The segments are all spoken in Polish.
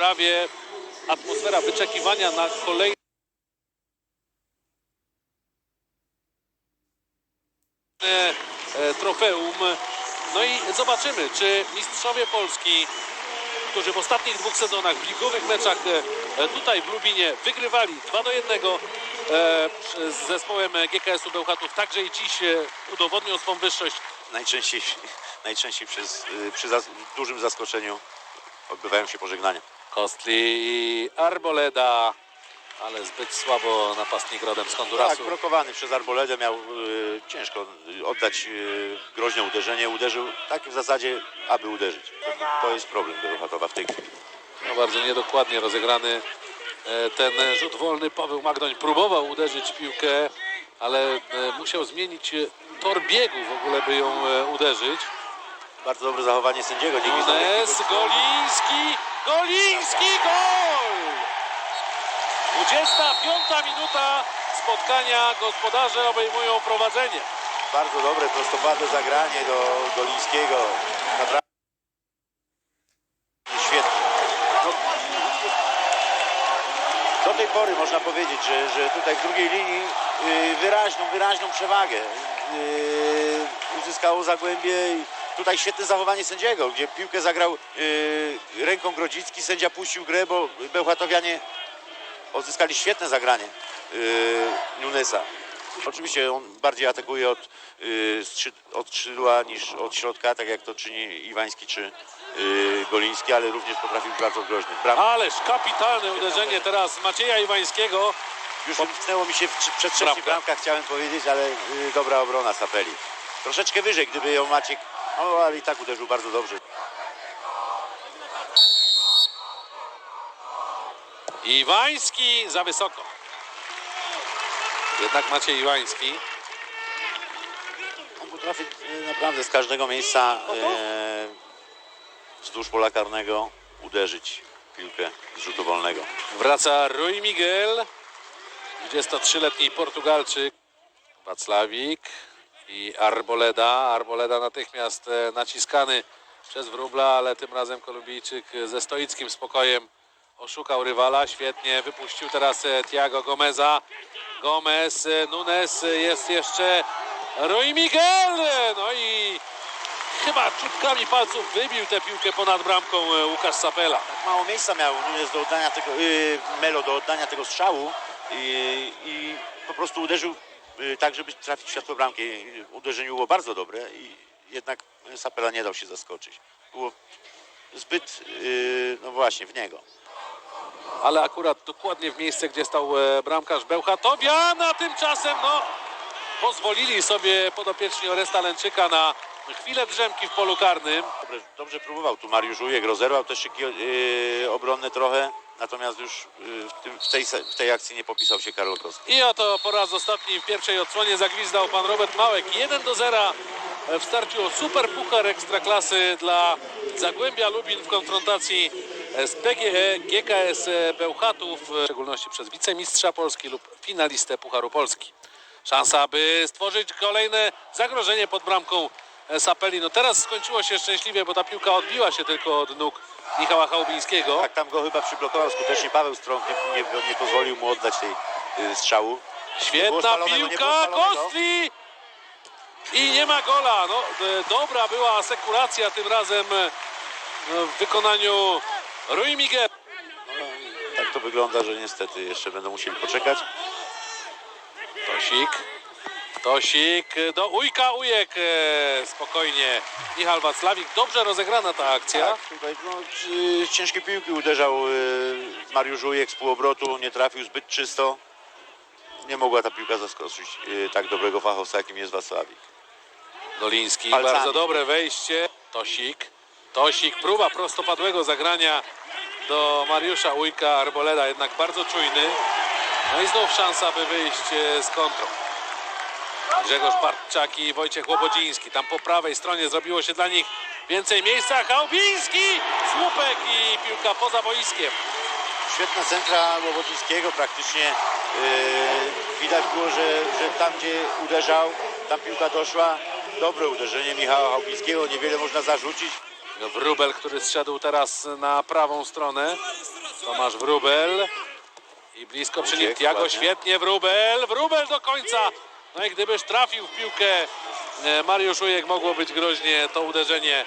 prawie atmosfera wyczekiwania na kolejne e, trofeum. No i zobaczymy, czy mistrzowie Polski, którzy w ostatnich dwóch sezonach w ligowych meczach e, tutaj w Lubinie wygrywali 2 do 1 e, z zespołem GKS-u Bełchatów, także i dziś udowodnią swą wyższość. Najczęściej, najczęściej przez, y, przy dużym zaskoczeniu odbywają się pożegnania. Kostli i Arboleda, ale zbyt słabo napastnik rodem z Tak, Hondurasu. blokowany przez Arboledę miał y, ciężko oddać y, groźne uderzenie. Uderzył tak w zasadzie, aby uderzyć. To, to jest problem Bełchatowa w tej chwili. No bardzo niedokładnie rozegrany e, ten rzut wolny. Paweł Magdoń próbował uderzyć piłkę, ale e, musiał zmienić tor biegu w ogóle, by ją e, uderzyć. Bardzo dobre zachowanie sędziego. Nunes, Goliński, Goliński, gol! 25 minuta spotkania. Gospodarze obejmują prowadzenie. Bardzo dobre, prostopadłe zagranie do Golińskiego. Naprawdę świetnie. No, do tej pory można powiedzieć, że, że tutaj w drugiej linii y, wyraźną, wyraźną przewagę y, uzyskało Zagłębie. Tutaj świetne zachowanie sędziego, gdzie piłkę zagrał y, ręką Grodzicki, sędzia puścił grę, bo Bełchatowianie odzyskali świetne zagranie yy, Nunesa. Oczywiście on bardziej atakuje od, yy, od skrzydła niż od środka, tak jak to czyni Iwański czy yy, Goliński, ale również potrafi być bardzo groźny. Bram, Ależ kapitalne uderzenie teraz Macieja Iwańskiego. już umknęło mi się w, przed trzeciej Bramka. bramka, chciałem powiedzieć, ale yy, dobra obrona Sapeli. Troszeczkę wyżej, gdyby ją Maciek, no ale i tak uderzył bardzo dobrze. Iwański za wysoko. Jednak Maciej Iwański. On potrafi e, naprawdę z każdego miejsca e, wzdłuż pola karnego uderzyć w piłkę z rzutu wolnego. Wraca Rui Miguel. 23-letni Portugalczyk. Wacławik i Arboleda. Arboleda natychmiast e, naciskany przez Wróbla, ale tym razem Kolumbijczyk ze stoickim spokojem oszukał rywala. Świetnie wypuścił teraz e, Thiago Gomeza. Gomez, e, Nunes, jest jeszcze Rui Miguel. No i chyba czubkami palców wybił tę piłkę ponad bramką Łukasz Sapela. Mało miejsca miał Nunes do oddania tego, yy, Melo do oddania tego strzału i, i po prostu uderzył tak, żeby trafić światło bramki. Yy, Uderzenie było bardzo dobre i jednak Sapela nie dał się zaskoczyć. Było zbyt, yy, no właśnie, w niego. ale akurat dokładnie w miejsce, gdzie stał e, bramkarz Bełchatowian, a tymczasem no, pozwolili sobie podopieczni Oresta Lęczyka na chwilę drzemki w polu karnym. Dobrze, dobrze próbował tu Mariusz Ujek, rozerwał też szyki yy, obronne trochę, natomiast już yy, w, tym, w, tej, w tej akcji nie popisał się Karol Kowski. I oto po raz ostatni w pierwszej odsłonie zagwizdał pan Robert Małek. 1 do 0 w starciu o super puchar ekstraklasy dla Zagłębia Lubin w konfrontacji z PGE GKS Bełchatów, w szczególności przez wicemistrza Polski lub finalistę Pucharu Polski. Szansa, by stworzyć kolejne zagrożenie pod bramką Sapeli. No teraz skończyło się szczęśliwie, bo ta piłka odbiła się tylko od nóg Michała Chałubińskiego. Tak, tam go chyba przyblokował skutecznie Paweł Strąg, nie, nie, nie pozwolił mu oddać tej yy, strzału. Świetna piłka, spalonego. Kostli! I nie ma gola. No, e, dobra była asekuracja tym razem e, w wykonaniu Rui Miguel. Tak to wygląda, że niestety jeszcze będą musieli poczekać. Tosik. Tosik do Ujka Ujek. e, Spokojnie. Michal Wacławik. Dobrze rozegrana ta akcja. Tak, tutaj no, z ciężkiej piłki uderzał yy, Mariusz Ujek z półobrotu, nie trafił zbyt czysto. Nie mogła ta piłka zaskoczyć yy, tak dobrego fachowca, jakim jest Wasławik. Doliński. Palcami. Bardzo dobre wejście. Tosik. Tosik. Próba prostopadłego zagrania do Mariusza Ujka. Arboleda jednak bardzo czujny. No i znów szansa, by wyjść e, z kontrą. Grzegorz Bartczak i Wojciech Łobodziński. Tam po prawej stronie zrobiło się dla nich więcej miejsca. Chałubiński, słupek i piłka poza boiskiem. Świetna centra Łobodzińskiego praktycznie yy, widać było, że, że tam gdzie uderzał, tam piłka doszła. Dobre uderzenie Michała Chałubińskiego, niewiele można zarzucić. Wrubel, który zszedł teraz na prawą stronę. Tomasz Wrubel. I blisko przy nim Tiago, świetnie Wrubel. Wrubel do końca. No i gdybyż trafił w piłkę e, Mariusz Ujek, mogło być groźnie. To uderzenie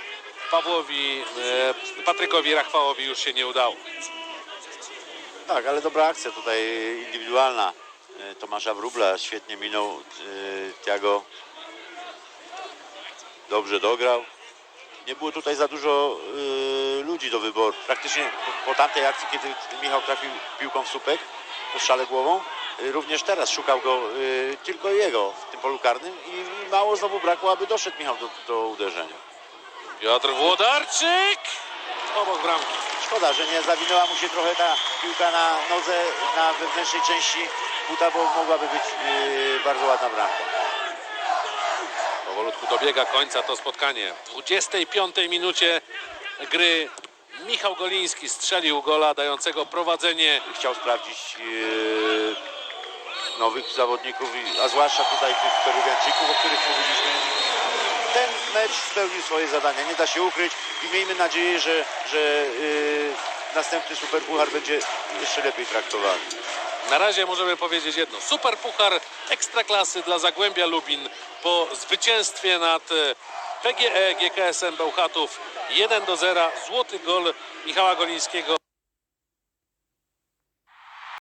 Pawłowi, e, Patrykowi Rachwałowi już się nie udało. Tak, ale dobra akcja tutaj indywidualna e, Tomasza Wróbla. Świetnie minął Tiago. Dobrze dograł. Nie było tutaj za dużo ludzi do wyboru. Praktycznie po, tamtej akcji, kiedy Michał trafił piłką w słupek po strzale głową, również teraz szukał go e, tylko jego w tym polu karnym i, i mało znowu brakło, aby doszedł Michał do, do uderzenia. Piotr Włodarczyk obok bramki. Szkoda, że nie zawinęła mu się trochę ta piłka na nodze na wewnętrznej części buta, bo mogłaby być yy, bardzo ładna bramka. Powolutku dobiega końca to spotkanie. W 25 minucie gry Michał Goliński strzelił gola dającego prowadzenie. Chciał sprawdzić yy, nowych zawodników, a zwłaszcza tutaj tych Peruwianczyków, o których mówiliśmy. Ten mecz spełnił swoje zadania, nie da się ukryć i miejmy nadzieję, że, że yy, następny Superpuchar będzie jeszcze lepiej traktowany. Na razie możemy powiedzieć jedno. Super puchar ekstraklasy dla Zagłębia Lubin po zwycięstwie nad e, PGE GKS-em Bełchatów 1 do 0. Złoty gol Michała Golińskiego.